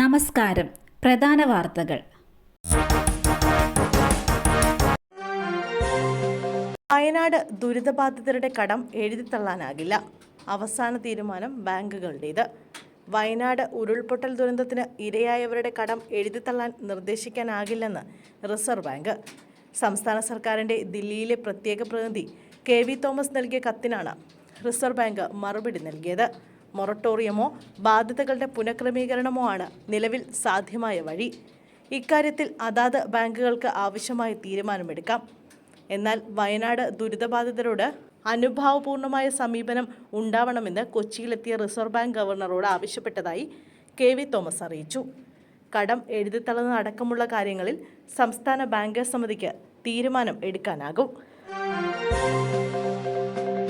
നമസ്കാരം. പ്രധാന വാർത്തകൾ. വയനാട് ദുരിതബാധിതരുടെ കടം എഴുതിത്തള്ളാനാകില്ല അവസാന തീരുമാനം ബാങ്കുകളുടേത്. വയനാട് ഉരുൾപൊട്ടൽ ദുരന്തത്തിന് ഇരയായവരുടെ കടം എഴുതിത്തള്ളാൻ നിർദ്ദേശിക്കാനാകില്ലെന്ന് റിസർവ് ബാങ്ക്. സംസ്ഥാന സർക്കാരിന്റെ ദില്ലിയിലെ പ്രത്യേക പ്രതിനിധി കെ വി തോമസ് നൽകിയ കത്തിനാണ് റിസർവ് ബാങ്ക് മറുപടി നൽകിയത്. മൊറട്ടോറിയമോ ബാധ്യതകളുടെ പുനഃക്രമീകരണമോ ആണ് നിലവിൽ സാധ്യമായ വഴി. ഇക്കാര്യത്തിൽ അതാത് ബാങ്കുകൾക്ക് ആവശ്യമായ തീരുമാനമെടുക്കാം. എന്നാൽ വയനാട് ദുരിതബാധിതരോട് അനുഭാവപൂർണമായ സമീപനം ഉണ്ടാവണമെന്ന് കൊച്ചിയിലെത്തിയ റിസർവ് ബാങ്ക് ഗവർണറോട് ആവശ്യപ്പെട്ടതായി കെ വി തോമസ് അറിയിച്ചു. കടം എഴുതിത്തള്ളുന്ന അടക്കമുള്ള കാര്യങ്ങളിൽ സംസ്ഥാന ബാങ്കേഴ്സ് സമിതിക്ക് തീരുമാനം എടുക്കാനാകും.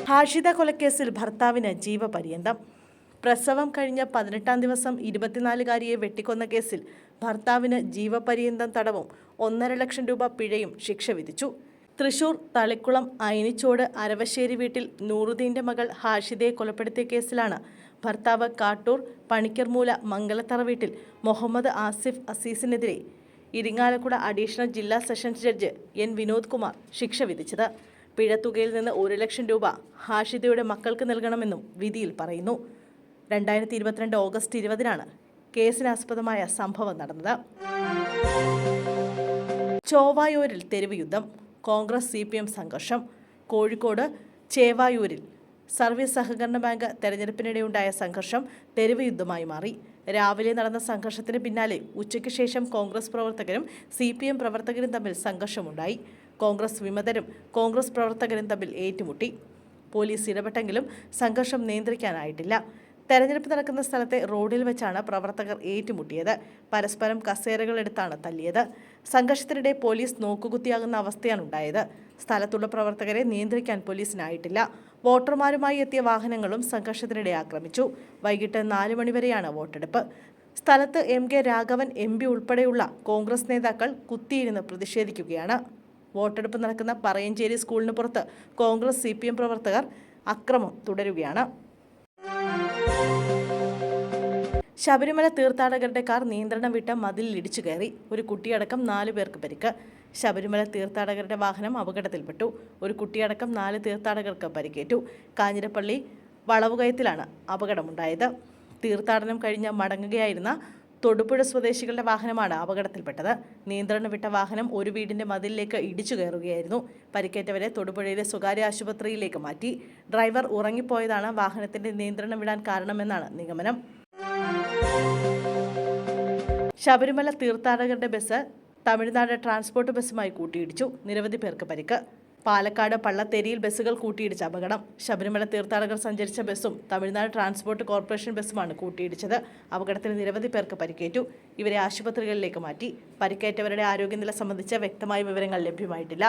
ഹാഷിത കൊലക്കേസിൽ ഭർത്താവിന് ജീവപര്യന്തം. പ്രസവം കഴിഞ്ഞ പതിനെട്ടാം ദിവസം ഇരുപത്തിനാലുകാരിയെ വെട്ടിക്കൊന്ന കേസിൽ ഭർത്താവിന് ജീവപര്യന്തം തടവും ഒന്നര ലക്ഷം രൂപ പിഴയും ശിക്ഷ വിധിച്ചു. തൃശൂർ തളിക്കുളം അയനിച്ചോട് അരവശ്ശേരി വീട്ടിൽ നൂറുദ്ദീന്റെ മകൾ ഹാഷിദയെ കൊലപ്പെടുത്തിയ കേസിലാണ് ഭർത്താവ് കാട്ടൂർ പണിക്കർമൂല മംഗലത്തറ വീട്ടിൽ മുഹമ്മദ് ആസിഫ് അസീസിനെതിരെ ഇരിങ്ങാലക്കുട അഡീഷണൽ ജില്ലാ sessions judge N Vinod Kumar ശിക്ഷ വിധിച്ചത്. പിഴത്തുകയിൽ നിന്ന് ഒരു ലക്ഷം രൂപ ഹാഷിദയുടെ മക്കൾക്ക് നൽകണമെന്നും വിധിയിൽ പറയുന്നു. രണ്ടായിരത്തി ഇരുപത്തിരണ്ട് ഓഗസ്റ്റ് ഇരുപതിനാണ് കേസിനാസ്പദമായ സംഭവം നടന്നത്. ചോവായൂരിൽ തെരുവ് യുദ്ധം കോൺഗ്രസ് സി പി എം സംഘർഷം കോഴിക്കോട് ചേവായൂരിൽ സർവീസ് സഹകരണ ബാങ്ക് തെരഞ്ഞെടുപ്പിനിടെയുണ്ടായ സംഘർഷം തെരുവ് യുദ്ധമായി മാറി. രാവിലെ നടന്ന സംഘർഷത്തിന് പിന്നാലെ ഉച്ചയ്ക്ക് ശേഷം കോൺഗ്രസ് പ്രവർത്തകരും സി പി എം പ്രവർത്തകരും തമ്മിൽ സംഘർഷമുണ്ടായി. കോൺഗ്രസ് വിമതരും കോൺഗ്രസ് പ്രവർത്തകരും തമ്മിൽ ഏറ്റുമുട്ടി. പോലീസ് ഇടപെട്ടെങ്കിലും സംഘർഷം നിയന്ത്രിക്കാനായിട്ടില്ല. തെരഞ്ഞെടുപ്പ് നടക്കുന്ന സ്ഥലത്തെ റോഡിൽ വെച്ചാണ് പ്രവർത്തകർ ഏറ്റുമുട്ടിയത്. പരസ്പരം കസേരകളെടുത്താണ് തല്ലിയത് സംഘർഷത്തിനിടെ പോലീസ് നോക്കുകുത്തിയാകുന്ന അവസ്ഥയാണ് ഉണ്ടായത്. സ്ഥലത്തുള്ള പ്രവർത്തകരെ നിയന്ത്രിക്കാൻ പോലീസിനായിട്ടില്ല. വോട്ടർമാരുമായി എത്തിയ വാഹനങ്ങളും സംഘർഷത്തിനിടെ ആക്രമിച്ചു. വൈകിട്ട് നാല് മണിവരെയാണ് വോട്ടെടുപ്പ്. സ്ഥലത്ത് M K Raghavan M P ഉൾപ്പെടെയുള്ള കോൺഗ്രസ് നേതാക്കൾ കുത്തിയിരുന്ന് പ്രതിഷേധിക്കുകയാണ്. വോട്ടെടുപ്പ് നടക്കുന്ന പറയഞ്ചേരി സ്കൂളിന് പുറത്ത് കോൺഗ്രസ് സി പ്രവർത്തകർ അക്രമം തുടരുകയാണ്. ശബരിമല തീർത്ഥാടകരുടെ കാർ നിയന്ത്രണം വിട്ട മതിലിൽ ഇടിച്ചു കയറി. ഒരു കുട്ടിയടക്കം നാല് പേർക്ക് പരിക്ക്. ശബരിമല തീർത്ഥാടകരുടെ വാഹനം അപകടത്തിൽപ്പെട്ടു. ഒരു കുട്ടിയടക്കം നാല് തീർത്ഥാടകർക്ക് പരിക്കേറ്റു. കാഞ്ഞിരപ്പള്ളി വളവുകയത്തിലാണ് അപകടമുണ്ടായത്. തീർത്ഥാടനം കഴിഞ്ഞ് മടങ്ങുകയായിരുന്ന തൊടുപുഴ സ്വദേശികളുടെ വാഹനമാണ് അപകടത്തിൽപ്പെട്ടത്. നിയന്ത്രണം വിട്ട വാഹനം ഒരു വീടിന്റെ മതിലിലേക്ക് ഇടിച്ചു കയറുകയായിരുന്നു. പരിക്കേറ്റവരെ തൊടുപുഴയിലെ സ്വകാര്യ ആശുപത്രിയിലേക്ക് മാറ്റി. ഡ്രൈവർ ഉറങ്ങിപ്പോയതാണ് വാഹനത്തിന്റെ നിയന്ത്രണം വിടാൻ കാരണമെന്നാണ് നിഗമനം. ശബരിമല തീർത്ഥാടകരുടെ ബസ് തമിഴ്നാട് ട്രാൻസ്പോർട്ട് ബസ്സുമായി കൂട്ടിയിടിച്ചു. നിരവധി പേർക്ക് പരിക്ക്. പാലക്കാട് പള്ളത്തേരിയിൽ ബസ്സുകൾ കൂട്ടിയിടിച്ച അപകടം. ശബരിമല തീർത്ഥാടകർ സഞ്ചരിച്ച ബസ്സും തമിഴ്നാട് ട്രാൻസ്പോർട്ട് കോർപ്പറേഷൻ ബസ്സുമാണ് കൂട്ടിയിടിച്ചത്. അപകടത്തിൽ നിരവധി പേർക്ക് പരിക്കേറ്റു. ഇവരെ ആശുപത്രികളിലേക്ക് മാറ്റി. പരിക്കേറ്റവരുടെ ആരോഗ്യനില സംബന്ധിച്ച വ്യക്തമായ വിവരങ്ങൾ ലഭ്യമായിട്ടില്ല.